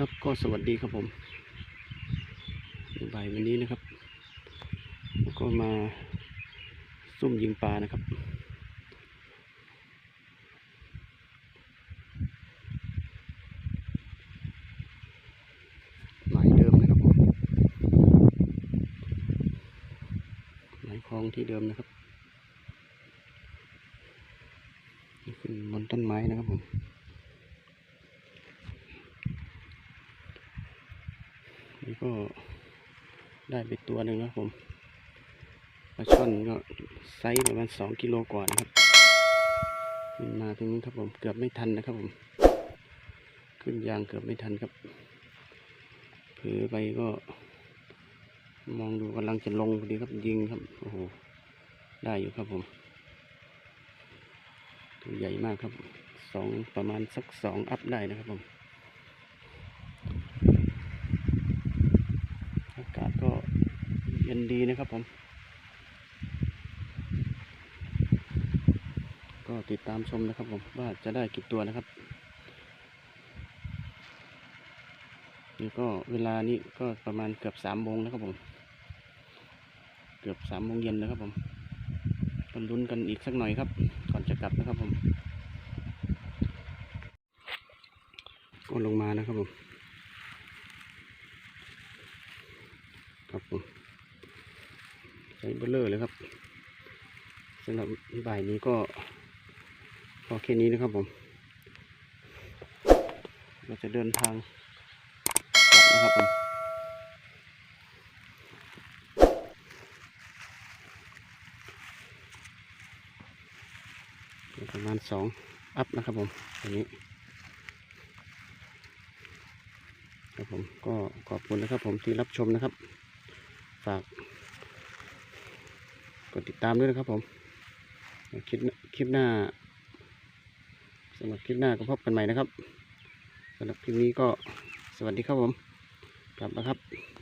ครับก็สวัสดีครับผมบ่ายวันนี้นะครับ ก็มาซุ่มยิงปลานะครับ หมายเดิมนะครับผมหมายคลองที่เดิมนะครับขึ้นบนต้นไม้นะครับผม นี่ก็ได้ไปตัวหนึ่งนะครับผมปลาช่อนก็ไซส์ประมาณสองกิโลกว่านะครับขึ้นมาตรงนี้ครับผมเกือบไม่ทันนะครับผม ขึ้นยางเกือบไม่ทันครับเผลอไปก็ มองดูกำลังจะลงพอดีครับยิงครับโอ้โหได้อยู่ครับผมตัวใหญ่มากครับสองประมาณสักสองอัพได้นะครับผม อากาศก็ เย็นดีนะครับผม ก็ติดตามชมนะครับผมว่าจะได้กี่ตัวนะครับนี่ก็เวลานี้ก็ประมาณเกือบสามโมงนะครับผม เกือบสามโมงเย็นแล้วครับผมก็ลุ้นกันอีกสักหน่อยครับ ก่อนจะกลับนะครับผม ก็ลงมานะครับผม ครับผม ใช้เบลเลอร์เลยครับสำหรับบ่ายนี้ก็พอแค่นี้นะครับผม เราจะเดินทางกลับนะครับผมประมาณสองอัพนะครับผมอันนี้ครับผมก็ขอบคุณนะครับผมที่รับชมนะครับ ฝาก ดติดตามด้วยนะครับผมคลิปคลิปหน้าสำหรับคลิปหน้าก็พบกันใหม่นะครับสำหรับคลิปนี้ก็สวัสดีครับผม กลับแล้วครับ